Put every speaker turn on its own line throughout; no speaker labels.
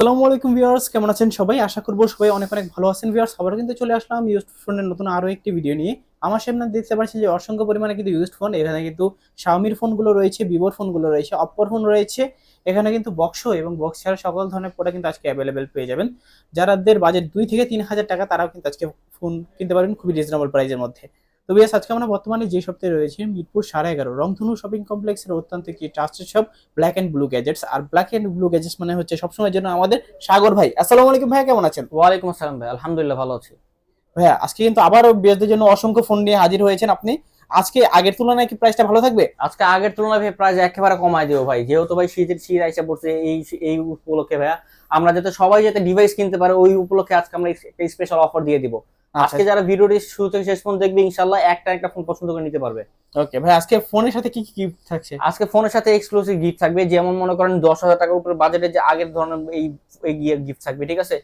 আসসালামু আলাইকুম ভিউয়ার্স, কেমন আছেন সবাই? আশা করব সবাই অনেক অনেক ভালো আছেন ভিউয়ার্স। আবার কিন্তু চলে আসলাম ইউজড ফোনের নতুন আরও একটি ভিডিও নিয়ে। আমার সামনে দেখতে পাচ্ছেন যে অসংখ্য পরিমাণে কিন্তু ইউজড ফোন এখানে কিন্তু শাওমির ফোনগুলো রয়েছে ভিভোর ফোনগুলো রয়েছে অপ্পোর ফোন রয়েছে। এখানে কিন্তু বক্স এবং বক্স ছাড়া সকল ধরনের প্রোডাক্ট কিন্তু আজকে অ্যাভেলেবেল পেয়ে যাবেন। যারাদের বাজেট দুই থেকে তিন হাজার টাকা, তারাও কিন্তু আজকে ফোন কিনতে পারবেন খুবই রিজনেবল প্রাইসের মধ্যে। তো আজকে আমরা বর্তমানে যে সপ্তাহে রয়েছে মিরপুর সাড়ে এগারো। রংধনু শপিং কমপ্লেক্সের অত্যন্ত কি trusted shop black and blue gadgets R black and blue gadgets মানে হচ্ছে সবসময়ের জন্য আমাদের সাগর ভাই। আসসালামু আলাইকুম ভাই কেমন আছেন?
ওয়ালাইকুম আসসালাম ভাই আলহামদুলিল্লাহ ভালো আছি।
ভাইয়া আজকে কিন্তু আবারও বিয়াসদের জন্য অসংখ্য ফোন নিয়ে হাজির হয়েছেন আপনি। আজকে আগের তুলনায় কি প্রাইসটা ভালো থাকবে?
আজকে আগের তুলনায় ভাই প্রাইস একেবারে কমাই দিও ভাই। যেহেতু ভাই শীতের শীত আইসা পড়ছে এই এই উপলক্ষে ভাইয়া আমরা যাতে সবাই যাতে ডিভাইস কিনতে পারে ওই উপলক্ষে আজকে আমরা একটা স্পেশাল অফার দিয়ে দিব। আজকে যারা ভিডিওটি শুরু থেকে শেষ পর্যন্ত দেখবে ইনশাআল্লাহ একটা একটা ফোন পছন্দ করে নিতে পারবে।
ওকে ভাই আজকে ফোনের সাথে কি কি গিফট থাকছে?
আজকে ফোনের সাথে এক্সক্লুসিভ গিফট থাকবে যেমন মনে করেন দশ হাজার টাকার উপরে বাজেটের যে আগের ধরনের এই এই গিফট থাকবে ঠিক আছে।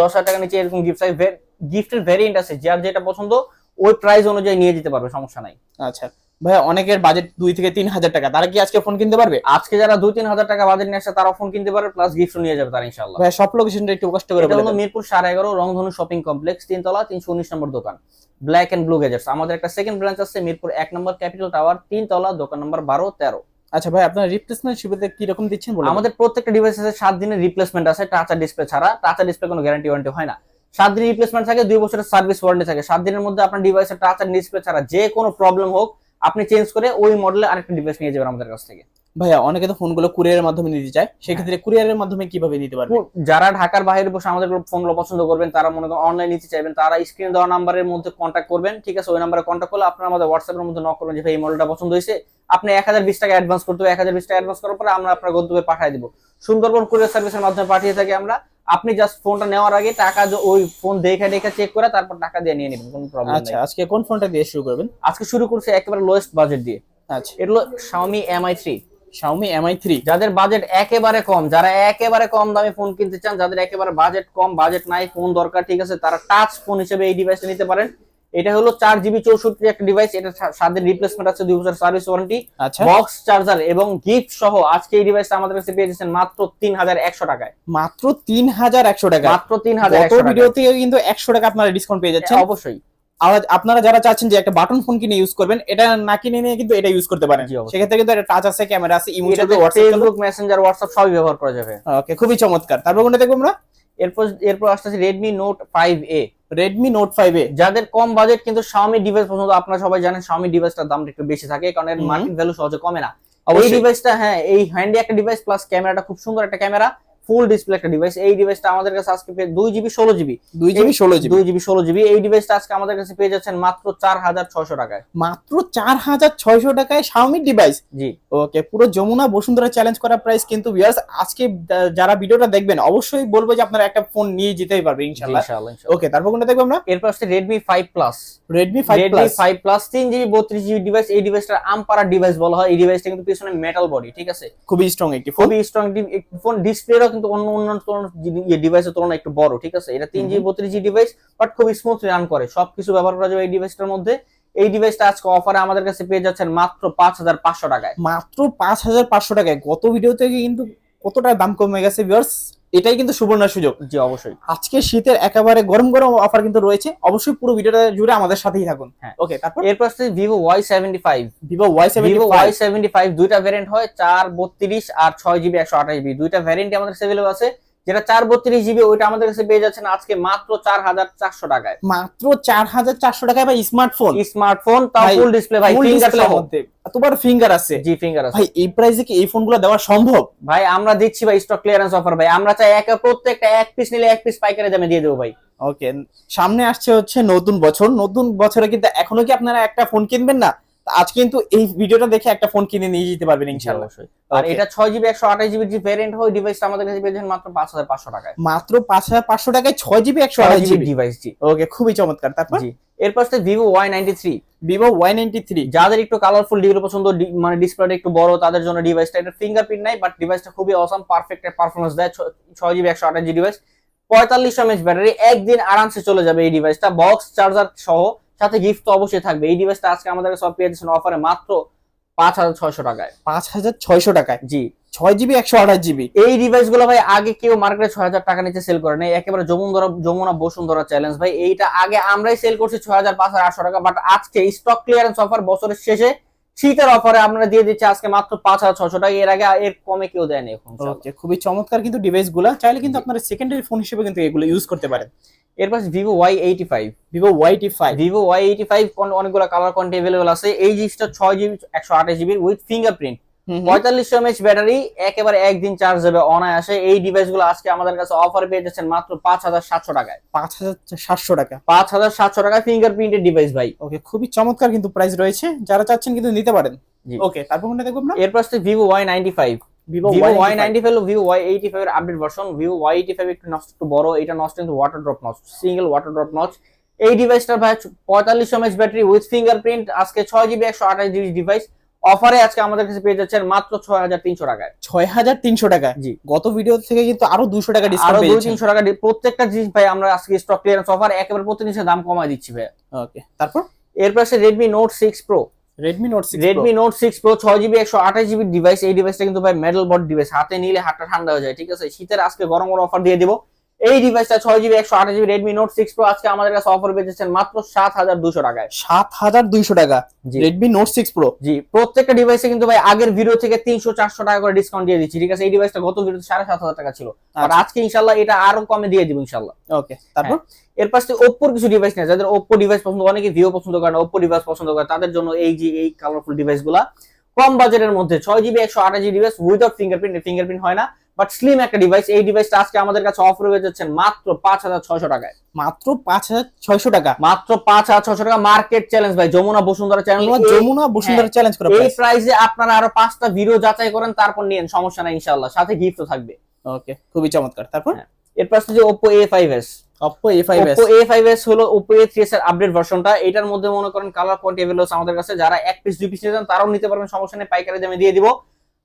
দশ হাজার টাকা নিচে এরকম গিফট থাকবে গিফটের ভ্যারিয়েন্ট আছে যার যেটা পছন্দ ওই প্রাইস অনুযায়ী নিয়ে যেতে পারবে সমস্যা নাই।
আচ্ছা। ভাইয়া অনেকের বাজেট দুই থেকে তিন হাজার টাকা। তারা কি আজকে ফোন কিনতে পারবে?
আজকে যারা দুই তিন হাজার টাকা বাজেট নিয়ে আসে তারা ফোন কিনতে পারে প্লাস গিফট নিয়ে যাবে তারা ইনশাল্লাহ
ভাইয়া সব লোকেশনটা একটু কষ্ট করে
এটা হলো মিরপুর সাড়ে এগারো রংধনু শপিং কমপ্লেক্স তিনতলা তিনশো উনিশ নম্বর দোকান। ব্ল্যাক এন্ড ব্লু গেজার্স আমাদের একটা সেকেন্ড ব্রাঞ্চ আছে মিরপুর এক নম্বর ক্যাপিটাল টাওয়ার তিনতলা দোকান নম্বর বারো তেরো।
আচ্ছা ভাই আপনার রিপ্লেসমেন্ট সুবিধা কি রকম দিচ্ছেন বলে
আমাদের প্রত্যেকটা ডিভাইস আছে সাত দিনের রিপ্লেসমেন্ট আছে টাচার ডিসপ্লে ছাড়া। টাচার ডিসপ্লে কোনো গ্যারান্টি ওয়ারেন্টি হয় না। সাত দিনের রিপ্লেসমেন্ট থাকে দুই বছরের সার্ভিস ওয়ারেন্টি থাকে। সাত দিনের মধ্যে আপনার ডিভাইসের টাচার ডিসপ্লে ছাড়া যে কোনো প্রবলেম হোক আপনি চেঞ্জ করে ওই মডেলে আরেকটা ডিভাইস নিয়ে যাবেন আমাদের কাছ থেকে।
ভাইয়া অনেকে তো ফোনগুলো কুরিয়ারের মাধ্যমে নিতে চায়। সেক্ষেত্রে কুরিয়ারের মাধ্যমে কীভাবে নিতে পারবে?
যারা ঢাকার বাইরে বসে আমাদের ফোনগুলো পছন্দ করবেন তারা মনে করেন অনলাইন নিতে চাইবেন তারা স্ক্রিনে দেওয়া নাম্বারের মধ্যে কন্ট্যাক্ট করবেন ঠিক আছে? ওই নাম্বারে কন্ট্যাক্ট করলে আপনারা আমাদের হোয়াটসঅ্যাপের মধ্যে নক করবেন যে ভাই এই মডেলটা পছন্দ হয়েছে। আপনি এক হাজার বিশ টাকা অ্যাডভান্স করতে হবে। এক হাজার বিশ টাকা অ্যাডভান্স করার পরে আমরা আপনার গন্তব্যে পাঠিয়ে দিব। সুন্দরবন কুরিয়ার সার্ভিসের মাধ্যমে পাঠিয়ে থাকি আমরা। আপনি জাস্ট ফোনটা নেওয়ার আগে টাকা যে ওই ফোন দেখে দেখে চেক করে তারপর টাকা দিয়ে নিয়ে নেবেন কোনো প্রবলেম
আচ্ছা আজকে কোন ফোনটা দিয়ে শুরু করবেন?
আজকে শুরু করছে একেবারে লোয়েস্ট বাজেট দিয়ে।
আচ্ছা।
এটা হলো Xiaomi Mi 3
Xiaomi Mi 3
যাদের বাজেট একেবারে কম যারা একেবারে কম দামে ফোন কিনতে চান যাদের একেবারে বাজেট কম বাজেট নাই ফোন দরকার ঠিক আছে তারা টাচ ফোন হিসেবে এই ডিভাইসটা নিতে পারেন। এটা হলো চার জিবি চৌষট্টি একটা ডিভাইস এটা সা- সাত দিন রিপ্লেসমেন্ট আছে দুই বছর সার্ভিস ওয়ারেন্টি বক্স চার্জার এবং গিফট সহ আজকে এই ডিভাইসটা আমাদের কাছে পেয়ে যাচ্ছেন মাত্র তিন হাজার একশো টাকায়।
মাত্র তিন হাজার একশো টাকা
মাত্র তিন হাজার
থেকে কিন্তু একশো টাকা আপনারা ডিসকাউন্ট পেয়ে যাচ্ছেন।
অবশ্যই।
আর আপনারা যারা চাচ্ছেন যে একটা বাটন ফোন কিনে ইউজ করবেন এটা না কিনে নিয়ে কিন্তু এটা ইউজ করতে পারেন।
অবশ্যই।
সেক্ষেত্রে কিন্তু একটা টাচ আছে ক্যামেরা আছে ইমো
এটাতে ফেসবুক মেসেঞ্জার হোয়াটসঅ্যাপ সবই ব্যবহার করা যাবে।
ওকে খুবই চমৎকার। তারপর কোনটা দেখব আমরা?
এরপর এরপর আসতেছে Redmi note five A
Redmi note five A.
যাদের কম বাজেট কিন্তু স্বামী ডিভাইস পছন্দ আপনারা সবাই জানেন Xiaomi ডিভাইসটার দামটা একটু বেশি থাকে কারণ এর মার্কেট ভ্যালু সহজে কমে না। এই ডিভাইসটা হ্যাঁ এই হ্যান্ডি একটা ডিভাইস প্লাস ক্যামেরাটা খুব সুন্দর একটা ক্যামেরা ফুল ডিসপ্লে একটা ডিভাইস এই ডিভাইসটা আমাদের কাছে আজকে দুই জিবি ষোলো জিবি
দুই জিবি ষোলো জিবি
দুই জিবি ষোলো জিবি এই ডিভাইসটা আজকে আমাদের কাছে পেয়ে যাচ্ছেন মাত্র চার হাজার ছয়শো টাকায়।
মাত্র চার হাজার ছয়শো টাকায় শাওমি ডিভাইস
জি।
ওকে পুরো যমুনা বসুন্ধরা চ্যালেঞ্জ করা প্রাইস কিন্তু ভিউয়ার্স আজকে যারা ভিডিওটা দেখবেন অবশ্যই বলব যে আপনারা একটা ফোন নিয়ে যেতেই পারবে
ইনশাআল্লাহ, ইনশাআল্লাহ।
ওকে তারপর কোনটা দেখব আমরা?
এরপর আসছে Redmi five plus
Redmi five
Redmi
plus
five plus তিন জিবি বত্রিশ জিবি ডিভাইস এই ডিভাইসটা আমপারা ডিভাইস বলা হয়। এই ডিভাইসটা কিন্তু পিছনে মেটাল বডি ঠিক আছে?
খুবই স্ট্রং একটি
খুবই স্ট্রং একটি ফোন ডিসপ্লেটাও কিন্তু অন্য অন্য ডিভাইসের তুলনায় একটু বড় ঠিক আছে? এটা তিন জি বত্রিশ জি ডিভাইস বাট খুব স্মুথ রান করে। সবকিছু ব্যবহার করা যাবে এই ডিভাইসটার মধ্যে। এই ডিভাইসটা আজকে অফারে আমাদের কাছে পেয়ে যাচ্ছেন মাত্র পাঁচ হাজার পাঁচশো টাকায়।
মাত্র পাঁচ হাজার পাঁচশো টাকায়। গত ভিডিও থেকে কিন্তু কতটা দাম কমে গেছে ভিউয়ার্স এটাই কিন্তু সুবর্ণ সুযোগ।
জি অবশ্যই।
আজকে শীতের একেবারে গরম গরম অফার কিন্তু রয়েছে। অবশ্যই পুরো ভিডিওটা জুড়ে আমাদের সাথেই থাকুন।
হ্যাঁ।
ওকে তারপর?
এরপর আসছে Vivo Y seventy five
Vivo Y
Vivo Y seventy five দুইটা ভ্যারিয়েন্ট হয় চার বত্রিশ আর ছয় জিবি একশো আঠাশ জিবি দুইটা ভ্যারিয়েন্ট আমাদের কাছে আছে। যেটা চার বত্রিশ জিবি ওইটা আমাদের কাছে পেয়ে যাচ্ছেন আজকে মাত্র চার হাজার চারশো টাকায়।
মাত্র চার হাজার চারশো টাকায় ভাই স্মার্টফোন
স্মার্টফোন তাও ফুল ডিসপ্লে ভাই
ফুল
ফিঙ্গার
আছে।
জি ফিঙ্গার আছে।
ভাই এই প্রাইসে কি এই ফোনগুলো দেওয়া সম্ভব?
ভাই আমরা দিচ্ছি ভাই স্টক ক্লিয়ারেন্স অফার ভাই। আমরা চাই এক প্রত্যেকটা এক পিস নিলে এক পিস পাইকারি দামে দিয়ে দেবো ভাই।
ওকে সামনে আসছে হচ্ছে নতুন বছর। নতুন বছরে কিন্তু এখনও কি আপনারা একটা ফোন কিনবেন না? আজ কিন্তু এই ভিডিওটা দেখে একটা ফোন কিনে নিয়ে যেতে পারবেন ইনশাআল্লাহ।
আর এটা ছয় জিবি একশো আঠাশ জিবি যে ভ্যারিয়েন্ট হয় ডিভাইসটা আমাদের কাছে পেয়েছেন মাত্র পাঁচ হাজার পাঁচশো টাকায়।
মাত্র পাঁচ হাজার পাঁচশো টাকায় ছয় জিবি একশো
ছয়
আঠাশ
জিবি
জিবি
ডিভাইস জি।
ওকে খুবই চমৎকার। তারপর?
জি। এরপর three
Vivo Y ninety three
যাদের একটু কালারফুল ডিগুলো পছন্দ মানে ডিসপ্লেটা একটু বড় তাদের জন্য ডিভাইসটা এটা ফিঙ্গারপ্রিন্ট নাই বাট ডিভাইসটা খুবই অসাম পারফেক্ট পারফরমেন্স দেয়। ছ- ছয় জিবি একশো আঠাশ জিবি ডিভাইস পঁয়তাল্লিশ এমএচ ব্যাটারি একদিন আরামসে চলে যাবে এই ডিভাইসটা বক্স চার্জার সহ সাথে গিফট তো অবশ্যই থাকবে। এই ডিভাইসটা আজকে আমাদের সব পেয়ে যাচ্ছেন অফারে মাত্র পাঁচ হাজার ছয়শো টাকায়।
পাঁচ হাজার ছয়শো টাকায়?
জি।
ছয় জিবি একশো আঠাশ জিবি
এই ডিভাইসগুলো ভাই আগে কেউ মার্কেটে ছয় হাজার টাকা নিচে সেল করে নেই। একেবারে যমুনা যমুনা বসুন্ধরা চ্যালেঞ্জ ভাই এইটা আগে আমরাই সেল করছি ছয় হাজার পাঁচ হাজার আটশো টাকা বাট আজকে স্টক ক্লিয়ারেন্স অফার বছরের শেষে শীতের অফারে আমরা দিয়ে দিচ্ছি আজকে মাত্র পাঁচ হাজার ছশো টাকা। এর আগে এর কমে কেউ দেয়নি এখন
খুবই চমৎকার কিন্তু ডিভাইসগুলা। চাইলে কিন্তু আপনারা সেকেন্ডারি ফোন হিসেবে কিন্তু এগুলো ইউজ করতে পারেন।
এরপর Vivo Y eighty five
Vivo Y T five
Vivo Y eighty five অনেকগুলো কালার কোয়ান্টি অ্যাভেলেবল আছে। এই জিনিসটা ছয় জিবি একশো আঠাশ জিবি উইথ ফিঙ্গারপ্রিন্ট পঁয়তাল্লিশশো এমএচ ব্যাটারি একেবারে একদিন চার্জ হবে অনায়াসে। এই ডিভাইসগুলো আজকে আমাদের কাছে অফার পেয়ে যাচ্ছেন মাত্র পাঁচ হাজার সাতশো টাকায়।
পাঁচ হাজার সাতশো টাকা।
পাঁচ হাজার সাতশো টাকায় ফিঙ্গারপ্রিন্টেড ডিভাইস ভাই।
ওকে খুবই চমৎকার কিন্তু প্রাইস রয়েছে। যারা চাচ্ছেন কিন্তু নিতে পারেন। ওকে তারপর কোনটা দেখব আমরা?
এরপর Vivo Y ninety five
Vivo
Y
Y
ninety five Vivo Y eighty five এর update version Vivo Y eighty five একটু নষ্ট একটু বড় এটা নষ্ট কিন্তু water drop notch single water drop এই ডিভাইসটার ভাই এমএচ ব্যাটারি উইথ ফিঙ্গারপ্রিন্ট আজকে ছয় জিবি একশো আঠাশ জিবি ডিভাইস অফারে আজকে আমাদের কাছে পেয়ে যাচ্ছেন মাত্র ছয় হাজার তিনশো টাকায়।
ছয় হাজার তিনশো টাকা
জি।
গত ভিডিও থেকে কিন্তু আরও দুশো টাকা ডিসকাউন্ট
তিনশো টাকা প্রত্যেকটা জিনিস ভাই আমরা আজকে স্টক ক্লিয়ারেন্স অফার একেবারে জিনিসের দাম কমায় দিচ্ছি ভাই।
ওকে তারপর?
এরপর আছে Redmi note six pro
six
Redmi note six pro ছয় জিবি একশো আঠাশ জিবি ডিভাইস এই ডিভাইসটা কিন্তু ভাই মেডাল বড ডিভাইস হাতে নিলে হাতটা ঠান্ডা হয়ে যায়, ঠিক আছে? শীতের আজকে গরম গরম অফার দিয়ে দিব। এই ডিভাইসটা ছয় জিবি একশো আঠাশ GB Redmi note six pro আজকে আমাদের কাছে অফার পেয়েছেন মাত্র সাত হাজার দুশো টাকায়।
সাত হাজার দুইশো টাকা। রেডমি নোট সিক্স প্রো
জি প্রত্যেকটা ডিভাইসে কিন্তু ভাই আগের ভিডিও থেকে তিনশো চারশো টাকা করে ডিসকাউন্ট দিয়ে দিচ্ছি। ঠিক আছে এই ডিভাইসটা গত ভিডিওতে সাড়ে সাত হাজার টাকা ছিল। আর
আচ্ছা।
আজকে ইনশাল্লাহ এটা আরও কমে দিয়ে দিব ইনশাল্লাহ
ওকে তারপর?
এর পাশে ওপ্পোর কিছু ডিভাইস নেই। যাদের ওপ্পো ডিভাইস পছন্দ অনেকে ভিও পছন্দ করে না ওপ্পো ডিভাইস পছন্দ করে তাদের জন্য এই যে এই কালারফুল ডিভাইসগুলা কম বাজেটের মধ্যে ছয় জিবি একশো আঠাশ ডিভাইস উইদাউট ফিঙ্গারপ্রিন্ট ফিঙ্গারপ্রিন্ট হয় না। বাট স্লিম একটা ডিভাইস এই ডিভাইসটা আজকে আমাদের কাছে অফার হয়ে যাচ্ছে মাত্র পাঁচ হাজার ছয়শো টাকায়।
মাত্র পাঁচ হাজার ছয়শো টাকা।
মাত্র পাঁচ হাজার ছয়শো টাকা মার্কেট চ্যালেঞ্জ ভাই। যমুনা বসুন্ধরা
চ্যালেঞ্জ যমুনা বসুন্ধরা চ্যালেঞ্জ করে
এই
প্রাইসে
আপনারা আরও পাঁচটা ভিডিও যাচাই করেন তারপর সমস্যা নাই ইনশাল্লাহ সাথে থাকবে।
ওকে খুবই চমৎকার। তারপর?
হ্যাঁ। যে ওপো এ ফাইভ এস এটার মধ্যে মনে করেন কালার পয়েন্ট আমাদের কাছে। যারা এক পিস দুই পিস নিতে তারাও নিতে পারবেন। সমস্যা নেই পাইকারি দামে দিয়ে দিবো।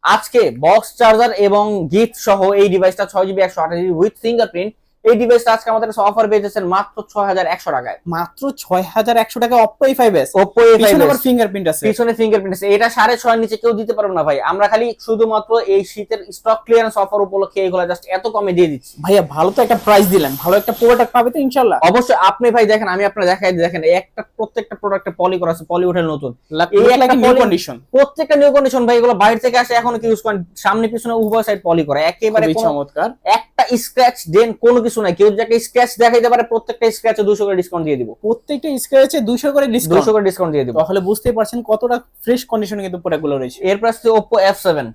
আজকে বক্স চার্জার এবং গিফট সহ এই ডিভাইসটা ছয় জিবি একশো আঠাশ জিবি উইথ ফিঙ্গারপ্রিন্ট এই ডিভাইসটা আজকে আমাদের কাছে অফার পেয়েছেন মাত্র ছয় হাজার একশো টাকায়।
মাত্র ছয় হাজার একশো টাকা Oppo A five S
Oppo
পিছনে আবার
A5s
ফিঙ্গারপ্রিন্ট আছে।
পিছনে ফিঙ্গারপ্রিন্ট আছে। এটা সাড়ে ছয় নিচে কেউ দিতে পারবে না ভাই। আমরা খালি শুধুমাত্র এই শীতের স্টক ক্লিয়ারেন্স অফার উপলক্ষে এইগুলো জাস্ট এত কমে দিয়ে দিচ্ছি।
ভাইয়া ভালো তো একটা প্রাইস দিলেন। ভালো একটা প্রোডাক্ট পাবে তো ইনশাল্লাহ
অবশ্যই আপনি ভাই দেখেন আমি আপনার দেখাই দেখেন একটা প্রত্যেকটা প্রোডাক্টে পলি করা আছে পলি উঠে নতুন। এই একটা
নিউ কন্ডিশন
প্রত্যেকটা নিউ কন্ডিশন ভাই এগুলো বাইরে থেকে আসে এখনও কি ইউজ করেন? সামনে পিছনে উভয় সাইড পলি করা। একেবারে
চমৎকার।
একটা স্ক্র্যাচ দেন কোনো কিছু নাই। কেউ যাকে স্ক্র্যাচ দেখাইতে পারে প্রত্যেকটা স্ক্র্যাচে দুশো করে ডিসকাউন্ট দিয়ে দিব।
প্রত্যেকটা স্ক্র্যাচে দুশো করে ডিসকাউন্ট
দুশো করে ডিসকাউন্ট দিয়ে দিব।
তাহলে বুঝতেই পারছেন কতটা ফ্রেশ কন্ডিশনে কিন্তু প্রোডাক্টগুলো রয়েছে।
এরপর আসছে ওপো এফ সেভেন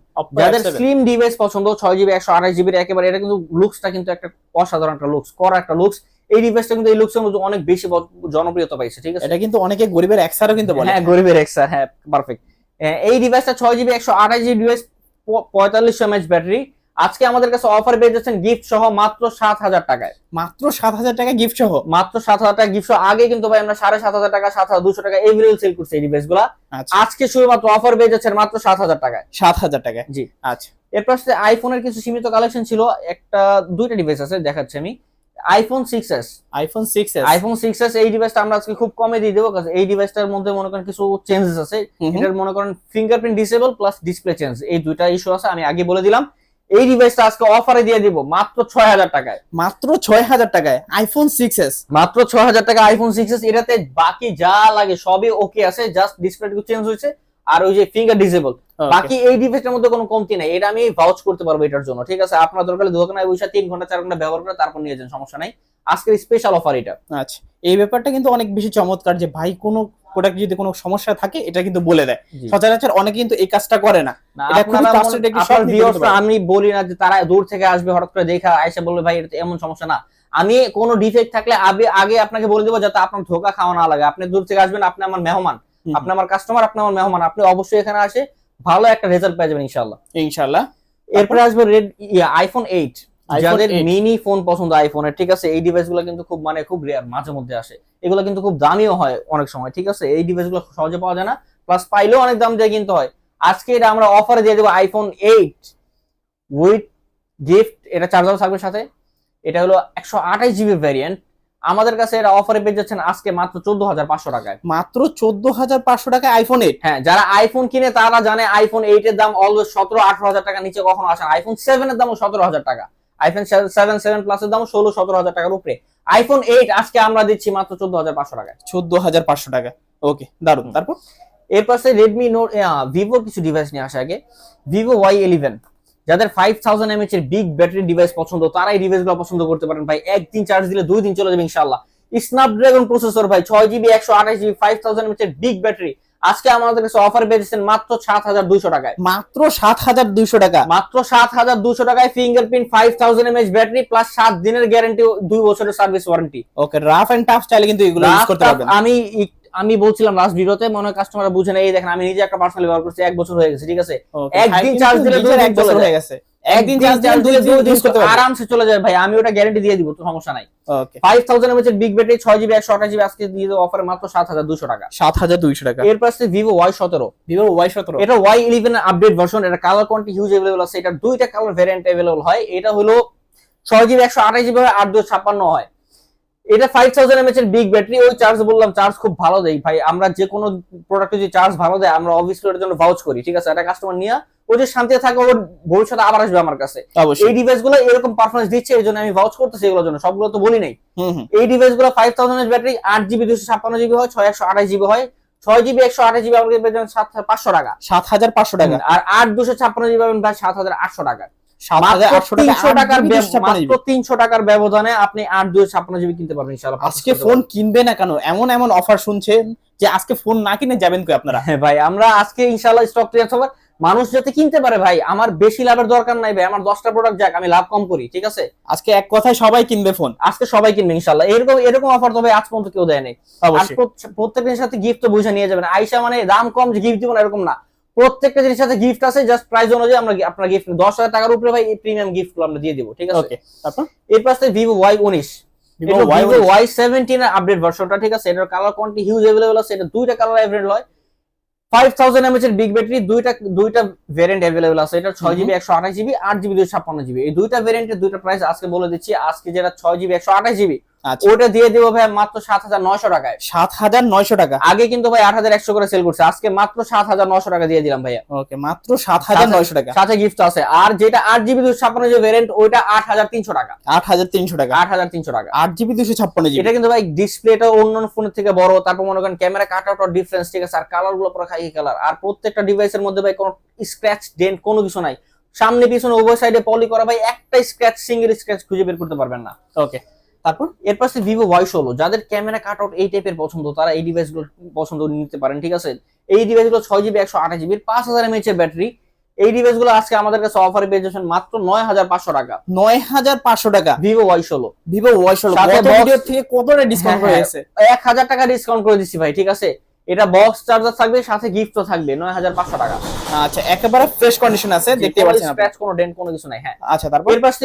যাদের স্লিম ডিভাইস পছন্দ ছয় জিবি একশো আঠাশ জিবির একেবারে এটা কিন্তু লুকসটা কিন্তু একটা অসাধারণ একটা লুকস করা একটা লুকস এই ডিভাইসটা কিন্তু এই লুকসের মধ্যে অনেক বেশি জনপ্রিয়তা পাইছে ঠিক আছে?
এটা কিন্তু অনেকে গরিবের একসারও কিন্তু বলে।
হ্যাঁ গরিবের এক্সার হ্যাঁ পারফেক্ট এই ডিভাইসটা ছয় জিবি একশো আঠাশ জিবি ডিভাইস পঁয়তাল্লিশশো এমএচ ব্যাটারি আজকে আমাদের কাছে অফার পেয়ে যাচ্ছেন গিফট সহ মাত্র সাত হাজার টাকায়।
মাত্র সাত হাজার টাকা গিফট সহ?
মাত্র সাত হাজার টাকা গিফট সহ। আগে কিন্তু ভাই আমরা সাড়ে সাত হাজার টাকা সাত হাজার দুশো টাকা এভরিল সেল করছি এই ডিভাইসগুলা।
আচ্ছা।
আজকে শুধুমাত্র অফার পেয়ে যাচ্ছেন মাত্র সাত হাজার টাকায়।
সাত হাজার টাকা
জি।
আচ্ছা।
এরপর আইফোনের কিছু সীমিত কালেকশন ছিল। একটা দুইটা ডিভাইস আছে দেখাচ্ছি আমি। IPhone six S
iPhone six
iPhone six S এই ডিভাইসটা আমরা আজকে খুব কমে দিয়ে দেবো এই ডিভাইসটার মধ্যে মনে করেন কিছু চেঞ্জেস আছে। এটার মনে করেন fingerprint disable plus display change এই দুইটা ইস্যু আছে আমি আগে বলে দিলাম। এই ডিভাইসটা আজকে অফারে দিয়ে দিব মাত্র ছয় হাজার টাকায়।
মাত্র ছয় হাজার টাকায় আইফোন সিক্স এস
মাত্র ছয় হাজার টাকা আইফোন সিক্স এস এটাতে বাকি যা লাগে সবই ওকে আছে জাস্ট ডিসপ্লেটুকু চেঞ্জ হয়েছে আর ওই যে ফিঙ্গার ডিসেবল বাকি এই ডিভাইসটার মধ্যে কোনো কমতি নাই। এটা আমি ভাউচ করতে পারব এটার জন্য ঠিক আছে? আপনার দরকার হলে দোকানে বসে তিন ঘণ্টা চার ঘণ্টা ব্যবহার করে তারপর নিয়ে যান সমস্যা নাই। আজকের স্পেশাল অফার এটা।
আচ্ছা এই ব্যাপারটা কিন্তু অনেক বেশি চমৎকার যে ভাই কোনো প্রোডাক্ট যদি কোনো সমস্যা থাকে এটা কিন্তু বলে দেয়। সচরাচর অনেকে কিন্তু এই কাজটা করে না।
আমি বলি না যে তারা দূর থেকে আসবে হঠাৎ করে দেখা আইসা বলবে ভাই এটা এমন সমস্যা না। আমি কোনো ডিফেক্ট থাকলে আগে আগে আপনাকে বলে দেবো যাতে আপনার ধোকা খাওয়া না লাগে। আপনি দূর থেকে আসবেন আপনি আমার মেহমান আপনি আমার কাস্টমার আপনি আমার মেহমান। আপনি অবশ্যই এখানে আসে ভালো একটা রেজাল্ট পেয়ে যাবেন ইনশাল্লাহ
ইনশাল্লাহ
এরপরে আসবে রেড আইফোন এইট যাদের মিনি ফোন পছন্দ আইফোনের ঠিক আছে? এই ডিভাইসগুলো কিন্তু খুব মানে খুব রেয়ার মাঝে মধ্যে আসে। এগুলো কিন্তু খুব দামিও হয় অনেক সময় ঠিক আছে? এই ডিভাইসগুলো সহজে পাওয়া যায় না। প্লাস পাইলেও অনেক দাম দিয়ে কিনতে হয়। আজকে এটা আমরা অফারে দিয়ে দেবো আইফোন এইট উইথ গিফট এটা চার্জার থাকবে সাথে। এটা হলো একশো আঠাশ জিবি ভ্যারিয়েন্ট আমাদের কাছে এটা অফারে পেয়ে যাচ্ছেন আজকে মাত্র চোদ্দ হাজার পাঁচশো টাকায়।
মাত্র চোদ্দ হাজার পাঁচশো টাকা আইফোন এইট
হ্যাঁ যারা আইফোন কিনে তারা জানে আইফোন এইট এর দাম অলওয়েজ সতেরো আঠারো হাজার টাকা নিচে কখনো আসে আইফোন সেভেন এর দামও সতেরো হাজার টাকা। আইফোন সেভেন সেভেন প্লাস এর দাম ষোলো সতেরো হাজার টাকার উপরে। আইফোন এইট আজকে আমরা দিচ্ছি মাত্র চোদ্দ হাজার পাঁচশো টাকায়।
চোদ্দ হাজার পাঁচশো টাকা। ওকে দারুণ তারপর?
এর পাশে রেডমি নোট ভিভোর কিছু ডিভাইস নিয়ে আসে আগে। ভিভো ওয়াই ইলেভেন যাদের ফাইভ থাউজেন্ড এমএচ এর বিগ ব্যাটারি ডিভাইস পছন্দ তারা এই ডিভাইসগুলো পছন্দ করতে পারেন। ভাই একদিন চার্জ দিলে দুই দিন চলে যাবে ইনশাল্লাহ স্ন্যাপড্রাগন প্রসেসর ভাই ছয় জিবি একশো আঠাশ GB five thousand M H এর বিগ ব্যাটারি আজকে আমাদের কাছে অফার পেয়েছেন মাত্র সাত হাজার দুইশো টাকায়।
মাত্র সাত হাজার দুইশো টাকা।
মাত্র সাত হাজার দুশো টাকায় fingerprint five thousand mAh battery plus সাত দিনের গ্যারান্টি দুই বছরের service warranty
okay rough and tough চাইলে কিন্তু এগুলো ইউজ করতে পারবেন।
আমি আমি বলছিলাম লাস্ট ভিডিওতে মনে হয় কাস্টমার বুঝে না এই দেখেন আমি নিজে একটা পার্সোনালি ব্যবহার করছি এক বছর হয়ে গেছে ঠিক আছে? একদিন
কিন্তু
দিলে দুই
এক বছর হয়ে গেছে। একদিন চার্জ
চার্জ
দিলে দুই দিন ইউজ করতে পারবেন
আরামসে চলে যায় ভাই আমি ওটা গ্যারান্টি দিয়ে দিব তো সমস্যা নাই।
Okay
five thousand mAh big battery ছয় জিবি একশো আঠাশ জিবি আজকে দিয়ে দেবো অফারে মাত্র সাত হাজার দুশো টাকা।
সাত হাজার দুইশো টাকা।
এর পাশে সতেরো।
ভিভো ওয়াই সতেরো।
এটা ওয়াই ইলেভেন আপডেট ভার্সন এটা কালার কোয়ান্টি হিউজ অ্যাভেলেবল আছে এটা দুইটা কালার ভ্যারিয়েন্ট অ্যাভেলেবল হয়। এটা হলো ছয় জিবি একশো আঠাশ জিবি আট দুশো ছাপ্পান্ন হয়। এটা ফাইভ থাউজেন্ড এমএচ এর বিগ ব্যাটারি ওই চার্জ বললাম চার্জ খুব ভালো দেয়। ভাই আমরা যে কোনো প্রোডাক্টে যদি চার্জ ভালো দেয় আমরা অবভিয়াসলি ওটার জন্য ভাউচ করি ঠিক আছে? একটা কাস্টমার নিয়ে ও যে শান্তিতে থাকে ওর ভবিষ্যতে আবার আসবে আমার কাছে। এই ডিভাইসগুলো এরকম পারফরমেন্স দিচ্ছে এই জন্য আমি ভাউচ করতেছি এগুলোর জন্য সবগুলো তো বলি নাই। এই ডিভাইসগুলো ফাইভ থাউজেন্ড এর ব্যাটারি আট জিবি দুশো ছাপ্পান্ন জিবি হয় ছয় একশো আঠাশ জিবি হয়। ছয় জিবি একশো আঠাশ জিবি আমাকে পেয়ে যাবেন সাত পাঁচশো টাকা।
সাত হাজার পাঁচশো টাকা।
আর আট দুশো ছাপ্পান্ন জিবি পাবেন ভাই সাত হাজার আটশো টাকা।
সাত হাজার
মাত্র
আটশো টাকা
তিনশো
আট
টাকার
জিবি
ব্যব-
দুশো ছাপ্পান্ন
মাত্র
জিবি।
তিনশো টাকার ব্যবধানে আপনি আট দুশো ছাপ্পান্ন জিবি কিনতে পারবেন ইনশাল্লাহ
আজকে ফোন কিনবে না কেন? এমন এমন অফার শুনছেন যে আজকে ফোন না কিনে যাবেন কই আপনারা?
হ্যাঁ ভাই আমরা আজকে ইনশাল্লাহ স্টক ক্লিয়ার হবে মানুষ যাতে কিনতে পারে ভাই আমার বেশি লাভের দরকার নাই ভাই আমার দশটা প্রোডাক্ট যাক আমি লাভ কম করি ঠিক আছে?
আজকে এক কথায় সবাই কিনবে ফোন।
আজকে সবাই কিনবে ইনশাল্লাহ এরকম এরকম অফার তো ভাই আজ পর্যন্ত কেউ দেয় নাই। আর
অবশ্যই।
প্রত্যেক- প্রত্যেকটার সাথে গিফট তো বুঝে নিয়ে যাবেন। আইসা মানে দাম কম যে গিফট দিব না এরকম না। প্রত্যেকটা জিনিসের সাথে গিফট আছে জাস্ট প্রাইস অনুযায়ী আমরা আপনার গিফট দশ হাজার টাকার উপরে ভাই এই প্রিমিয়াম গিফটগুলো আমরা দিয়ে দিব ঠিক আছে?
ওকে তারপর?
এর পাশে ভিভো ওয়াই উনিশ।
ভিভো ওয়াই
সেভেন্টিন এর আপডেট ভার্সনটা ঠিক আছে? এটার কালার কোয়ান্টি হিউজ অ্যাভেলেবল আছে। এটা দুইটা কালার অ্যাভেলেবল হয়। ফাইভ থাউজেন্ড এমএচ এর বিগ ব্যাটারি দুইটা দুইটা ভেরিয়েন্ট অ্যাভেলেবল আছে। এটা ছয় জিবি একশো আঠাশ জিবি আট জিবি দুইশো ছাপ্পান্ন জিবি এই দুইটা ভেরিয়েন্টের দুইটা প্রাইস আজকে বলে দিচ্ছি। আজকে যেটা ছয় জিবি একশো আঠাশ জিবি ওটা দিয়ে দেবো ভাই মাত্র সাত হাজার নয়শো টাকায়।
সাত হাজার নয়শো টাকা?
আগে কিন্তু ভাই আট হাজার একশো করে সেল করছে। আজকে মাত্র সাত হাজার নশো টাকা দিয়ে দিলাম ভাইয়া।
ওকে মাত্র সাত হাজার নয়শো টাকা।
সাথে গিফট আছে। আর যেটা আট জিবি দুশো ছাপ্পান্ন যে ভেরিয়েন্ট ওইটা আট হাজার তিনশো টাকা।
আট হাজার তিনশো টাকা।
আট হাজার তিনশো টাকা।
আট জিবি দুশো ছাপ্পান্ন জিবি।
এটা কিন্তু ভাই ডিসপ্লেটা অন্য ফোনের থেকে বড়। তারপর মনে করেন ক্যামেরা কাট আউট ডিফারেন্স ঠিক আছে? আর কালারগুলো পুরো খাই কালার আর প্রত্যেকটা ডিভাইসের মধ্যে ভাই কোনো স্ক্র্যাচ ডেন্ট কোনো কিছু নাই। সামনে পিছনে উভয় সাইডে পলি করা ভাই একটা স্ক্র্যাচ সিঙ্গেল স্ক্র্যাচ খুঁজে বের করতে পারবেন না।
ওকে। তারপর
এর পাশে ভিভো ওয়াই ষোলো যাদের ক্যামেরা কাট আউট এই টাইপের পছন্দ তারা এই ডিভাইসগুলো পছন্দ নিতে পারেন ঠিক আছে? এই ডিভাইসগুলো ছয় জিবি একশো আঠাশ জিবির পাঁচ হাজার এমএইচ এর ব্যাটারি এই ডিভাইসগুলো আজকে আমাদের কাছে অফারে পেয়ে যাচ্ছেন মাত্র নয় হাজার পাঁচশো টাকা।
নয় হাজার পাঁচশো টাকা।
ভিভো ওয়াই হলো
ভিভো ওয়াই ষোলো
box-
ভিডিও থেকে কতটা ডিসকাউন্ট
হয়েছে
হয়ে
হ্যাঁ।
গেছে?
এক হাজার টাকা ডিসকাউন্ট করে দিচ্ছি ভাই ঠিক আছে? এটা বক্স চার্জার থাকবে সাথে গিফটও থাকবে নয় হাজার পাঁচশো টাকা।
আচ্ছা একেবারে ফ্রেশ কন্ডিশন আছে দেখতে পাচ্ছেন আপনি।
স্ক্র্যাচ কোনো ডেন্ট কোনো কিছু নাই হ্যাঁ।
আচ্ছা তারপর?
এর পাশে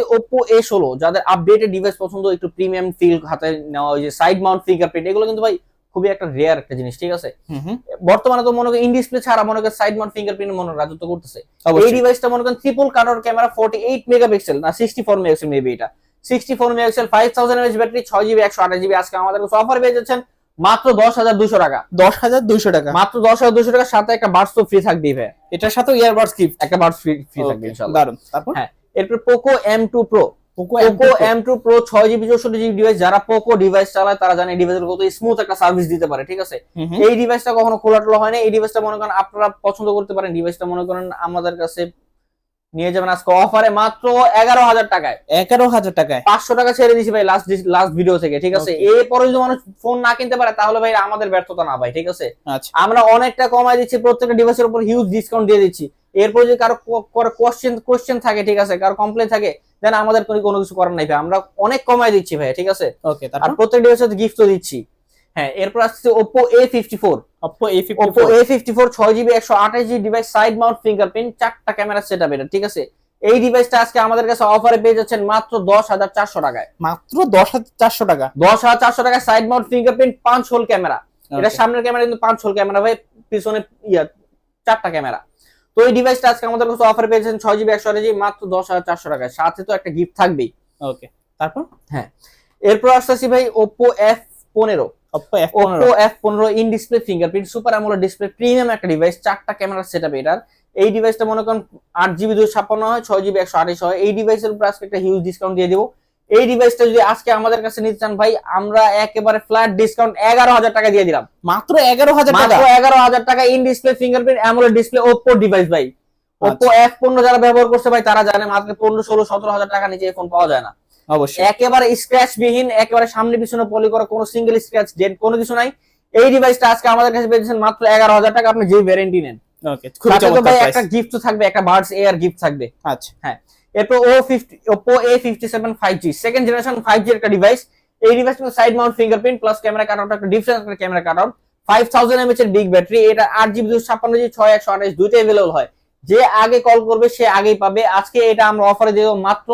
এ ষোলো যাদের আপডেটেড ডিভাইস পছন্দ একটু প্রিমিয়াম ফিল হাতে নেওয়া ওই যে সাইড মাউন্ট ফিঙ্গারপ্রিন্ট এগুলো কিন্তু ভাই খুবই একটা রেয়ার একটা জিনিস ঠিক আছে? বর্তমানে তো মনে করেন ইন ডিসপ্লে ছাড়া মনে করেন সাইড মাউন্ট ফিঙ্গারপ্রিন্ট মনে রাজত্ব করতেছে। এই ডিভাইসটা মনে করেন ট্রিপল কাটার ক্যামেরা ফোর্টি এইট মেগাপিক্সেল না সিক্সটি ফোর মেগাপিক্সেল মেবি এটা। Sixty four megapixel five thousand mAh battery ছয় জিবি একশো আঠাশ জিবি আজকে আমাদের কাছে অফার পেয়ে যাচ্ছেন। মাত্র দশ হাজার দুশো টাকা।
দশ হাজার দুইশো টাকা।
মাত্র দশ হাজার দুশো টাকার সাথে একটা বার্স ফ্রি থাকবেই ভাই।
এটার সাথে ইয়ারবাডস গিফট
একটা বার্স ফ্রি ফ্রি থাকবে
দারুণ তারপর?
হ্যাঁ এরপর Poco M two pro
Poco
M two pro ছয় জিবি চৌষট্টি জিবি ডিভাইস যারা পোকো ডিভাইস চালায় তারা জানে ডিভাইস কত স্মুথ একটা সার্ভিস দিতে পারে ঠিক আছে? এই ডিভাইসটা কখনো খোলা টোলা হয় না এই ডিভাইসটা মনে করেন আপনারা পছন্দ করতে পারেন ডিভাইসটা মনে করেন আমাদের কাছে নিয়ে যাবেন আজকে অফারে মাত্র এগারো হাজার টাকায়।
এগারো হাজার টাকায়?
পাঁচশো টাকা ছেড়ে দিছি ভাই লাস্ট লাস্ট ভিডিও থেকে ঠিক আছে. এরপরে যদি মানুষ ফোন না কিনতে পারে তাহলে ভাই আমাদের ব্যর্থতা না ভাই ঠিক আছে?
আচ্ছা।
আমরা অনেকটা কমাই দিচ্ছি প্রত্যেকটা ডিভাইসের উপর হিউজ ডিসকাউন্ট দিয়ে দিচ্ছি। এরপর যদি কারও কোশ্চেন কোশ্চেন থাকে ঠিক আছে? কারও কমপ্লেন থাকে দেন আমাদের কোনো কিছু করার নাই ভাই। আমরা অনেক কমাই দিচ্ছি ভাই ঠিক আছে?
ওকে
আর প্রত্যেক ডিভাইসের গিফটও দিচ্ছি। হ্যাঁ এরপর আসছে এ ফিফটি ফোর ছয় জিবি একশো আঠাশ GB device side mount fingerprint চারটা ক্যামেরা সেট এটা ঠিক আছে? এই ডিভাইসটা আজকে আমাদের কাছে অফারে পেয়ে যাচ্ছেন মাত্র দশ হাজার চারশো টাকায়।
মাত্র দশ হাজার চারশো টাকা?
দশ হাজার চারশো টাকায় সাইড মাউন্ট ফিঙ্গারপ্রিন্ট পাঁচ হোল ক্যামেরা এটা সামনের ক্যামেরা কিন্তু পাঁচ হোল ক্যামেরা ভাই পিছনে ইয়া চারটা ক্যামেরা তো এই ডিভাইসটা আজকে আমাদের কাছে অফার পেয়েছেন ছয় জিবি একশো জিবি মাত্র দশ হাজার চারশো টাকায়। সাথে তো একটা গিফট থাকবেই।
ওকে তারপর? হ্যাঁ।
এরপর আসতেছি ভাই ওপো এফ পনেরো।
Oppo F15
ওপো এফ পনেরো in display fingerprint super AMOLED display premium একটা ডিভাইস চারটা ক্যামেরা সেট আপ এটার। এই ডিভাইসটা মনে করেন আট জিবি দুশো ছাপ্পান্ন হয় ছয় জিবি একশো আঠাশ হয়। এই ডিভাইসের উপর আজকে একটা হিউজ ডিসকাউন্ট দিয়ে দিব। এই ডিভাইসটা যদি আজকে আমাদের কাছে নিতে চান ভাই আমরা একেবারে ফ্ল্যাট ডিসকাউন্ট এগারো হাজার টাকা দিয়ে দিলাম।
মাত্র এগারো হাজার টাকা?
এগারো হাজার টাকা in display fingerprint AMOLED display Oppo device ভাই। ওপো এফ পনেরো যারা ব্যবহার করছে ভাই তারা জানে মাত্র পনেরো ষোলো সতেরো হাজার টাকা নিচে ফোন পাওয়া যায় না।
অবশ্যই।
একেবারে স্ক্র্যাচ বিহীন একেবারে সামনে পিছনে পলি করা কোনো সিঙ্গেল স্ক্র্যাচ ডেট কোনো কিছু নাই। এই ডিভাইসটা আজকে আমাদের কাছে পেয়েছেন মাত্র এগারো হাজার টাকা আপনি যে ভ্যারেন্টি নেন।
ওকে
তো
চমৎকার।
একটা গিফট থাকবে একটা বার্ডস এয়ার গিফট থাকবে।
আচ্ছা।
এরপর ও fifty Oppo A fifty seven five G second generation five G একটা ডিভাইস এই ডিভাইস কিন্তু side mount fingerprint plus camera cut out একটা ডিফারেন্ট একটা camera cut out five thousand M H এর big battery এটা আট জিবি দুশো ছাপ্পান্ন জিবি ছয় একশো আঠাশ দুইটা অ্যাভেলেবল হয়। যে আগে কল করবে সে আগেই পাবে। আজকে এটা আমরা অফারে দেবো মাত্র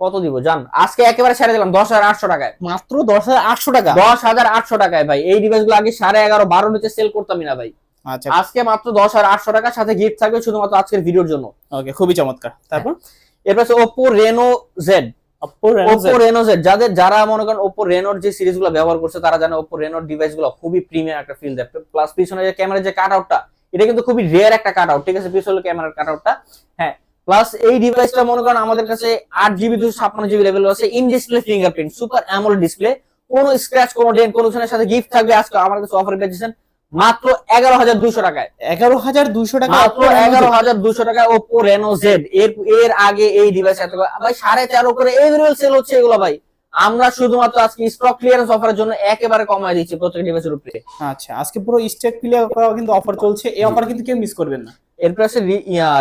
কত দিব? জান আজকে একেবারে ছেড়ে দিলাম দশ হাজার আটশো টাকায়।
মাত্র দশ হাজার আটশো টাকা?
দশ হাজার আটশো টাকায় ভাই। এই ডিভাইসগুলো আগে সাড়ে এগারো বারো নিচে সেল করতামই না ভাই।
আচ্ছা।
আজকে মাত্র দশ হাজার আটশো টাকার সাথে গিফট থাকবে শুধুমাত্র আজকের ভিডিওর জন্য।
ওকে খুবই চমৎকার। তারপর?
এরপর হচ্ছে Oppo Reno Z Oppo Reno Z যাদের যারা মনে করেন ওপো রেনোর যে সিরিজগুলো ব্যবহার করছে তারা জানে ওপো রেনোর ডিভাইসগুলো খুবই প্রিমিয়াম একটা ফিল দেয়। প্লাস পিছনে যে ক্যামেরার যে কাট আউটটা এটা কিন্তু খুবই রেয়ার একটা কাট আউট ঠিক আছে? পিছনে ক্যামেরার কাট আউটটা হ্যাঁ প্লাস এই ডিভাইসটা মনে করেন আমাদের কাছে আট জিবি দুশো ছাপ্পান্ন জিবি লেভেল আছে in display fingerprint super AMOLED display কোনো স্ক্র্যাচ কোনো ডেন কোনো সাথে গিফট থাকবে আজকে আমার কাছে অফার পেয়েছেন মাত্র এগারো হাজার দুশো টাকায়।
এগারো হাজার দুইশো টাকা
মাত্র
Oppo Reno Z।
এগারো হাজার দুশো টাকা ওপো রেনো জেড এর এর আগে এই ডিভাইস এত ভাই সাড়ে তেরো করে এভরিওয়েল সেল হচ্ছে এগুলো ভাই। আমরা শুধুমাত্র আজকে স্টক ক্লিয়ারেন্স অফারের জন্য একেবারে কমায় দিচ্ছি প্রত্যেক ডিভাইসের উপরে।
আচ্ছা আজকে পুরো স্টেট ক্লিয়ার করা কিন্তু অফার চলছে এই অফার কিন্তু কেউ মিস করবেন না।
এরপর আছে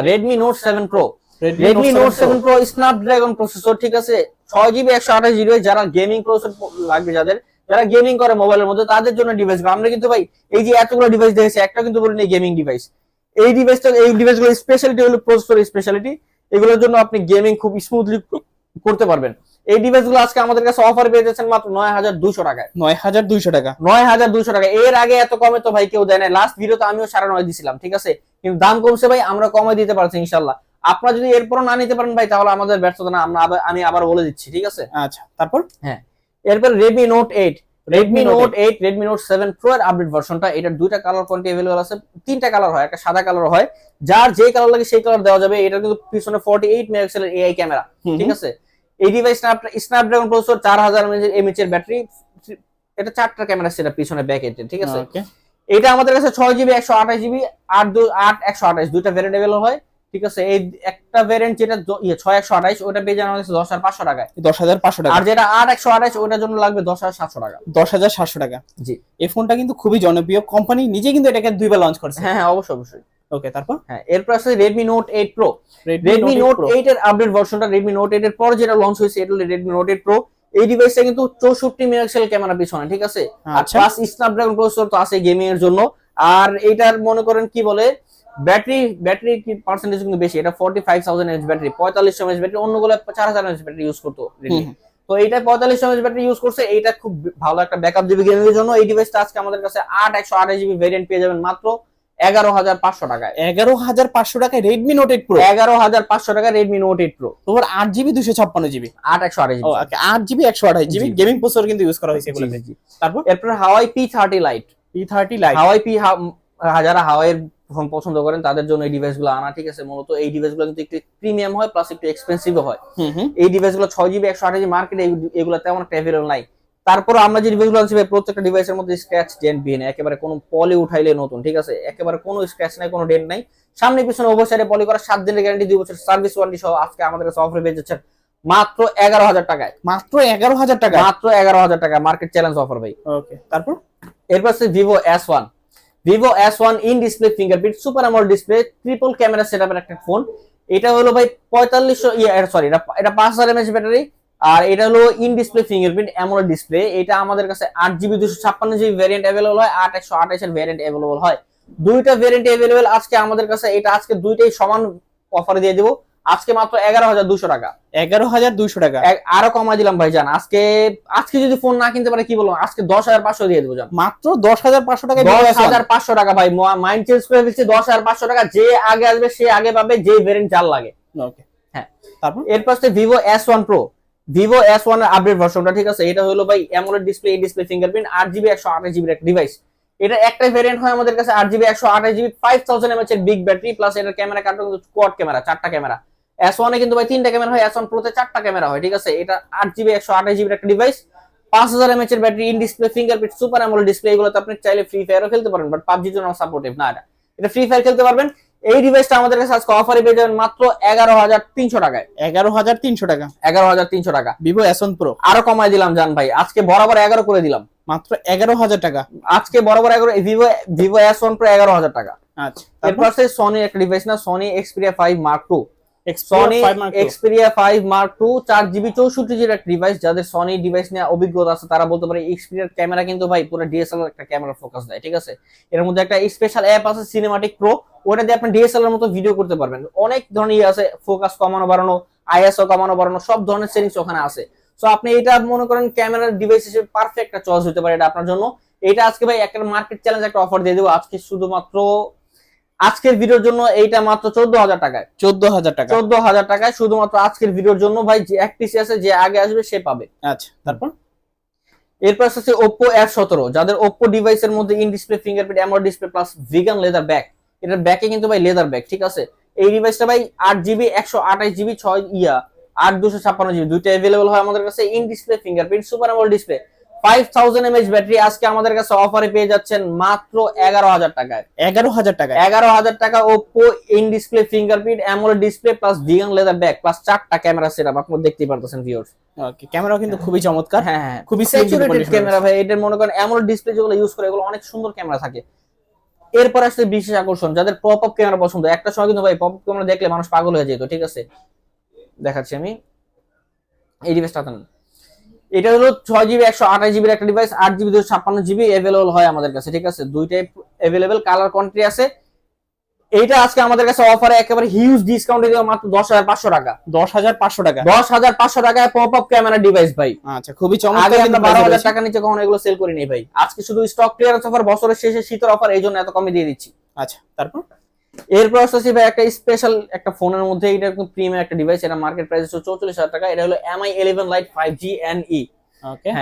Redmi Note seven Pro
Redmi
Redmi
Note
Note
7
seven Pro Snapdragon processor ঠিক আছে? ছয় জিবি একশো আঠাশ জিবি যারা গেমিং প্রসেসর লাগবে যাদের যারা গেমিং করে মোবাইলের মধ্যে তাদের জন্য ডিভাইস আমরা কিন্তু ভাই এই যে এতগুলো ডিভাইস দেখেছি একটা কিন্তু বলিনি গেমিং ডিভাইস এই ডিভাইসটা এই ডিভাইসগুলো স্পেশালিটি হলো প্রসেসর স্পেশালিটি এগুলোর জন্য আপনি গেমিং খুব স্মুথলি করতে পারবেন। এই ডিভাইসগুলো আজকে আমাদের কাছে অফার পেয়ে যাচ্ছেন মাত্র নয় হাজার দুশো টাকায়।
নয় হাজার দুইশো টাকা।
নয় হাজার দুশো টাকা। এর আগে এত কমে তো ভাই কেউ দেয় না লাস্ট ভিডিওতে আমিও সাড়ে নয় দিছিলাম ঠিক আছে? কিন্তু দাম কমছে ভাই আমরা কমে দিতে পারছি ইনশাল্লাহ আপনারা যদি এরপরও না নিতে পারেন ভাই তাহলে আমাদের ব্যর্থতা না আমরা আমি আবার বলে দিচ্ছি ঠিক আছে?
আচ্ছা তারপর? হ্যাঁ।
এরপর Redmi Note eight Redmi Note eight Redmi Note seven Pro এর আপডেট ভার্সনটা এটার দুইটা কালার কোয়ান্টি অ্যাভেলেবল আছে তিনটা কালার হয় একটা সাদা কালার হয়। যার যে কালার লাগে সেই কালার দেওয়া যাবে এটা কিন্তু পিছনে ফর্টি এইট মেগাপিক্সেলের এআই ক্যামেরা ঠিক আছে? এই ডিভাইস স্ন্যাপড্রাগন প্রসেসর চার হাজার এমএচ এর ব্যাটারি এটা চারটা ক্যামেরা সেটা পিছনে ব্যাক এন্ড ঠিক আছে? এটা আমাদের কাছে ছয় জিবি একশো আঠাশ জিবি আট দু আট একশো আঠাশ দুইটা ভ্যারিয়েন্ট অ্যাভেলেবল হয় ঠিক আছে? এই একটা ভ্যারিয়েন্ট যেটা ইয়ে ছয় একশো আঠাশ ওটা পেয়ে যান আমাদের দশ হাজার পাঁচশো টাকায়।
দশ হাজার পাঁচশো টাকা।
আর যেটা আট একশো আঠাশ ওটার জন্য লাগবে দশ হাজার সাতশো টাকা।
দশ হাজার সাতশো টাকা।
জি।
এই ফোনটা কিন্তু খুবই জনপ্রিয়। কোম্পানি নিজে কিন্তু এটাকে দুইবার লঞ্চ করছে।
হ্যাঁ হ্যাঁ অবশ্যই অবশ্যই।
ওকে তারপর?
হ্যাঁ এরপর আছে Redmi Note eight Pro Redmi Note eight এর আপডেট ভার্সনটা এর পর যেটা লঞ্চ হয়েছে এটা হলো এই ডিভাইসটা কিন্তু চৌষট্টি মেগাপিক্সেল ক্যামেরা পিছনে ঠিক আছে? আর প্লাস স্ন্যাপড্রাগন প্রসেসর তো আছে গেমিং এর জন্য। আর এইটার মনে করেন কি বলে ব্যাটারি ব্যাটারি পার্সেন্টেজ কিন্তু বেশি? এটা ব্যাটারি ব্যাটারি অন্যগুলো চার হাজার এমএচ ব্যাটারি ইউজ করতো Redmi। তো এইটা পঁয়তাল্লিশ এমএচ ব্যাটারি ইউজ করছে এইটা খুব ভালো একটা ব্যাকআপ দিবে গেমিং এর জন্য। এই ডিভাইসটা আজকে আমাদের কাছে আট একশো আঠাশ জিবি ভেরিয়েন্ট পেয়ে যাবেন মাত্র। এগারো হাজার পাঁচশো টাকায়।
এগারো হাজার পাঁচশো টাকায় রেডমি নোট এইট প্রো
এগারো হাজার পাঁচশো টাকা রেডমি নোট এইট প্রো
তোমার আট জিবি দুশো ছাপ্পান্ন জিবি
আট একশো আঠাশ
okay, আট জিবি একশো আঠাশ জিবি। গেমিং প্রসেসর কিন্তু ইউজ করা হয়েছে তারপর?
এরপর Huawei P thirty lite
P thirty lite
Huawei P যারা হাওয়াইয়ের ফোন পছন্দ করেন তাদের জন্য এই ডিভাইসগুলো আনা ঠিক আছে। মূলত এই ডিভাইসগুলো কিন্তু একটু প্রিমিয়াম হয় প্লাস একটু এক্সপেন্সিভ হয়। এই ডিভাইসগুলো ছয় জিবি একশো আঠাশ মার্কেটে এগুলো তেমন একটা অ্যাভেলেবল নাই। তারপর আমরা যে ডিভাইসগুলো আনছি ভাই, প্রত্যেকটা ডিভাইসের মধ্যে স্ক্র্যাচ ডেন্ট বিয়ে নেই একেবারে কোনো পলি উঠাইলে নতুন ঠিক আছে? একেবারে কোনো স্ক্র্যাচ নাই কোনো ডেন্ট নাই। সামনে পিছনে ওভার সাইডে পলি করা সাত দিনের গ্যারান্টি দুই বছর সার্ভিস ওয়ারেন্টি সহ আজকে আমাদের কাছে অফারে পেয়ে যাচ্ছেন মাত্র এগারো হাজার টাকায়।
মাত্র এগারো হাজার টাকা
মাত্র এগারো হাজার টাকা মার্কেট চ্যালেঞ্জ অফার ভাই।
ওকে তারপর?
এরপর আছে Vivo S one Vivo S one in display fingerprint super AMOLED display triple camera set একটা ফোন এটা হলো ভাই পঁয়তাল্লিশশো সরি এটা পাঁচ হাজার এমএচ ব্যাটারি আর এটা হলো in display fingerprint AMOLED display এটা আমাদের কাছে আট জিবি দুশো ছাপ্পান্ন জিবি ভ্যারিয়েন্ট অ্যাভেলেবল হয় আট একশো আঠাশের ভ্যারিয়েন্ট অ্যাভেলেবল হয়। দুইটা ভ্যারিয়েন্ট অ্যাভেলেবল আজকে আমাদের কাছে এটা আজকে দুইটাই সমান অফারে দিয়ে দেবো। আজকে মাত্র এগারো হাজার দুশো টাকা।
এগারো হাজার দুইশো টাকা।
আরও কমাই দিলাম ভাইজান। আজকে আজকে যদি ফোন না কিনতে পারে কি বলব? আজকে দশ হাজার পাঁচশো দিয়ে দেবো
মাত্র দশ হাজার পাঁচশো টাকা
দশ হাজার পাঁচশো টাকা ভাই মাইন্ড চেঞ্জ করে দিচ্ছি দশ হাজার পাঁচশো টাকা। যে আগে আসবে সে আগে পাবে যে ভেরিয়েন্ট চাল লাগে।
ওকে।
হ্যাঁ।
তারপর?
এরপর Vivo S one Pro Vivo S ওয়ানের আপডেট ভার্সনটা ঠিক আছে? এটা হলো ভাই অ্যামোলেড ডিসপ্লে এই ডিসপ্লে ফিঙ্গারপ্রিন্ট আট জিবি একশো আঠাশ জিবির একটা ডিভাইস এটা একটা ভেরিয়েন্ট হয় আমাদের কাছে, আট জিবি একশো আঠাশ জিবি ফাইভ থাউজেন্ড এমএচ এর বিগ ব্যাটারি প্লাস এটার ক্যামেরা কার্ডটা কিন্তু কোয়াড ক্যামেরা চারটা ক্যামেরা এস ওয়ানে কিন্তু ভাই তিনটা ক্যামেরা হয় এস ওয়ান প্রোতে চারটা ক্যামেরা হয়, ঠিক আছে? এটা আট জিবি একশো আঠাশ জিবির একটা ডিভাইস পাঁচ হাজার এমএচ এর battery in display fingerprint super AMOLED display এগুলোতে আপনি চাইলে ফ্রি ফায়ারও খেলতে পারেন বাট পাবজির জন্য সাপোর্টিভ না এটা। এটা ফ্রি ফায়ার খেলতে পারবেন এই ডিভাইসটা আমাদের কাছে আজকে অফারে পেয়ে যাবেন মাত্র এগারো হাজার তিনশো টাকায়।
এগারো হাজার তিনশো টাকা।
এগারো হাজার তিনশো টাকা।
ভিভো এস ওয়ান প্রো
আরও কমাই দিলাম জান ভাই। আজকে বরাবর এগারো করে দিলাম।
মাত্র এগারো হাজার টাকা।
আজকে বরাবর এগারো Vivo Vivo S one Pro এগারো হাজার টাকা।
আচ্ছা
এরপর আছে সনি একটা ডিভাইস না Sony Xperia five Mark two Sony Xperia five Mark two চার জিবি চৌষট্টি জিবির একটা ডিভাইস যাদের সনি ডিভাইস নিয়ে অভিজ্ঞতা আছে তারা বলতে পারে এক্সপিরিয়ার ক্যামেরা কিন্তু ভাই পুরো ডিএসএলআর একটা ক্যামেরা ফোকাস দেয় ঠিক আছে? এর মধ্যে একটা স্পেশাল অ্যাপ আছে সিনেমাটিক প্রো ওটা দিয়ে আপনি ডিএসএলআর মতো ভিডিও করতে পারবেন। অনেক ধরনের ইয়ে আছে ফোকাস কমানো বাড়ানো আইএসও কমানো বাড়ানো সব ধরনের সেটিংস ওখানে আছে। সো আপনি এটা মনে করেন ক্যামেরার ডিভাইস হিসেবে পারফেক্ট একটা চয়েস হতে পারে এটা আপনার জন্য। এটা আজকে ভাই একটা মার্কেট চ্যালেঞ্জ একটা অফার দিয়ে দেবো। আজকে শুধুমাত্র আজকের ভিডিওর জন্য এইটা মাত্র চোদ্দ হাজার টাকায়।
চোদ্দ হাজার টাকা।
চোদ্দ হাজার টাকায় শুধুমাত্র আজকের ভিডিওর জন্য ভাই যে এক পিসি আছে যে আগে আসবে সে পাবে।
আচ্ছা তারপর?
এরপর আছে ওপো এফ সতেরো। যাদের ওপো ডিভাইসের মধ্যে in display fingerprint AMOLED display plus vegan leather back এটার ব্যাকে কিন্তু ভাই লেদার ব্যাক ঠিক আছে? এই ডিভাইসটা ভাই আট জিবি একশো আঠাশ জিবি ছয় ইয়া আট দুশো ছাপ্পান্ন জিবি দুইটা অ্যাভেলেবল হয় আমাদের কাছে in display fingerprint super AMOLED display five thousand mAh battery আজকে আমাদের কাছে অফারে পেয়ে যাচ্ছেন মাত্র এগারো হাজার টাকায়।
এগারো হাজার টাকা
এগারো হাজার টাকা Oppo in display fingerprint AMOLED display plus vegan leather back plus চারটা ক্যামেরা সেটআপ আপনি দেখতেই পারতেছেন ভিউয়ার্স
ওকে ক্যামেরাও কিন্তু খুবই চমৎকার।
হ্যাঁ হ্যাঁ
খুবই
স্যাচুরেটেড ক্যামেরা ভাই এটার মনে করেন অ্যামোলেড ডিসপ্লে যেগুলো ইউজ করে এগুলো অনেক সুন্দর ক্যামেরা থাকে। এরপর আসছে বিশেষ আকর্ষণ, যাদের পপ আপ ক্যামেরা পছন্দ। একটা সময় কিন্তু ভাই পপ আপ ক্যামেরা দেখলে মানুষ পাগল হয়ে যেত, ঠিক আছে? দেখাচ্ছি আমি। এই ডিভাইসটা। এটা হলো ছয় জিবি একশো আঠাশ জিবির একটা ডিভাইস আট জিবি দুশো ছাপ্পান্ন জিবি অ্যাভেলেবল হয় আমাদের কাছে, ঠিক আছে? দুইটাই অ্যাভেলেবেল কালার কন্ট্রি আছে। এইটা আজকে আমাদের কাছে অফারে একেবারে হিউজ ডিসকাউন্টে দেওয়া মাত্র দশ হাজার পাঁচশো টাকা।
দশ হাজার পাঁচশো টাকা।
দশ হাজার পাঁচশো টাকায় পপ আপ ক্যামেরা ডিভাইস ভাই।
আচ্ছা খুবই চমৎকার
আমরা বারো হাজার টাকা নিচে কখনো এগুলো সেল করি নাই ভাই। আজকে শুধু স্টক ক্লিয়ারেন্স অফার বছরের শেষে শীতের অফার এই জন্য এত কমে দিয়ে দিচ্ছি।
আচ্ছা তারপর?
এরপর আসছে ভাই একটা স্পেশাল একটা ফোনের মধ্যে এটা একদম প্রিমিয়াম একটা ডিভাইস এটা মার্কেট প্রাইস হচ্ছে চৌচল্লিশ হাজার টাকা এটা হলো Mi eleven lite five G N E.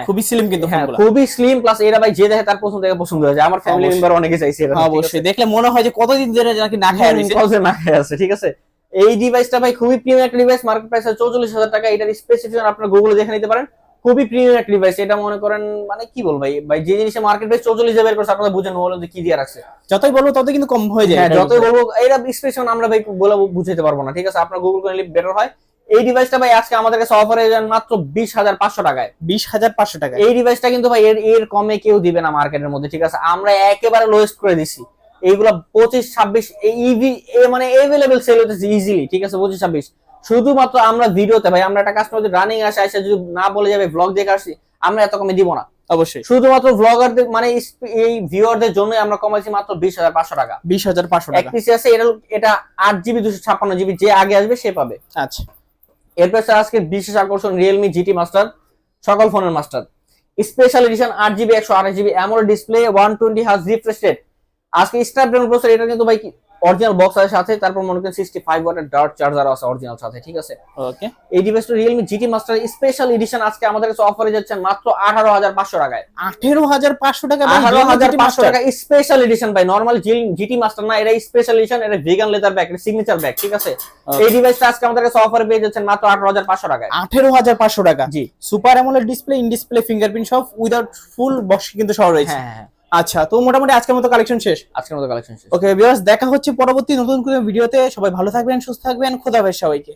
খুবই স্লিম কিন্তু
হ্যাঁ খুবই স্লিম প্লাস এরা ভাই যে দেখে তার পছন্দ পছন্দ হয়ে যায়। আমার ফ্যামিলি মেম্বার অনেকে চাইছে এটা
হ্যাঁ, অবশ্যই। দেখলে মনে হয় যে কতদিন ধরে নাকি না খেয়ে
কজে না খেয়ে আছে ঠিক আছে? এই ডিভাইসটা ভাই খুবই প্রিমিয়াম একটা ডিভাইস মার্কেট প্রাইস চৌচল্লিশ হাজার টাকা। এটার স্পেসিফিকেশন আপনার গুগলে দেখে নিতে পারেন খুবই প্রিমিয়াম একটা ডিভাইস এটা মনে করেন মানে কি বল ভাই? ভাই যে জিনিসে মার্কেট প্রাইস চৌচল্লিশ হাজার করছে আপনারা বুঝেন বলেন যে কি দিয়ে রাখছে।
যতই বলব ততই কিন্তু কম হয়ে যায়
হ্যাঁ যতই বলব এটা স্পেশন আমরা ভাই বলে বুঝাতে পারব না ঠিক আছে? আপনার গুগল করে নিলে বেটার হয়। এই ডিভাইসটা ভাই আজকে আমাদের কাছে অফারে যান মাত্র বিশ হাজার পাঁচশো টাকায়।
বিশ হাজার পাঁচশো টাকা
এই ডিভাইসটা কিন্তু ভাই এর এর কমে কেউ দিবে না মার্কেটের মধ্যে ঠিক আছে? আমরা একেবারে লোয়েস্ট করে দিছি। এইগুলা পঁচিশ ছাব্বিশ ইভি মানে এভেলেবেল সেল হতেছে ইজিলি ঠিক আছে? পঁচিশ ছাব্বিশ। শুধুমাত্র আমরা ভিডিওতে ভাই আমরা একটা কাস্টমার যদি রানিং আসে আসে যদি না বলে যাবে ব্লগ দেখে আসছি আমরা এত কমে দিব না।
অবশ্যই।
শুধুমাত্র ব্লগারদের মানে এই ভিউয়ারদের জন্যই আমরা কমাইছি মাত্র বিশ হাজার পাঁচশো টাকা।
বিশ হাজার পাঁচশো
এক
টাকা
পিসি আছে এটা এটা আট জিবি দুশো ছাপ্পান্ন জিবি যে আগে আসবে সে পাবে।
আচ্ছা।
এরপর স্যার আজকে বিশেষ আকর্ষণ রিয়েলমি জিটি মাস্টার সকল ফোনের মাস্টার স্পেশাল এডিশন আট জিবি একশো আঠাশ GB AMOLED display one twenty হাজ রিফ্রেশ রেট আজকে স্ন্যাপড্রাগন প্রসেসর এটা কিন্তু ভাই অরিজিনাল বক্স আছে সাথে তারপর মনে করেন সিক্সটি ফাইভ ওয়াটের ডার্ট চার্জার আছে অরিজিনাল সাথে ঠিক আছে?
ওকে
এই ডিভাইসটা Realme GT master special edition আজকে আমাদের কাছে অফারে যাচ্ছে মাত্র আঠারো হাজার পাঁচশো টাকায়।
আঠেরো হাজার পাঁচশো টাকা ভাই,
আঠারো
Realme
হাজার
GT
পাঁচশো
Master।
টাকা স্পেশাল এডিশন ভাই নর্মাল জিটি মাস্টার না এটা স্পেশাল এডিশন এটা ভেগান লেদার ব্যাগ এটা সিগনেচার ব্যাগ ঠিক আছে? এই ডিভাইসটা আজকে আমাদের কাছে অফারে পেয়ে যাচ্ছেন মাত্র আঠারো হাজার পাঁচশো টাকায়।
আঠেরো হাজার পাঁচশো টাকা।
জি।
Super AMOLED display in display fingerprint সব উইদাউট ফুল বক্স কিন্তু সহ রয়েছে।
হ্যাঁ হ্যাঁ।
আচ্ছা তো মোটামুটি আজকের মতো কালেকশন শেষ?
আজকের মতো কালেকশন শেষ।
ওকে ভিউয়ার্স দেখা হচ্ছে পরবর্তী নতুন কোনো ভিডিওতে সবাই ভালো থাকবেন সুস্থ থাকবেন খোদা হাফেজ সবাইকে।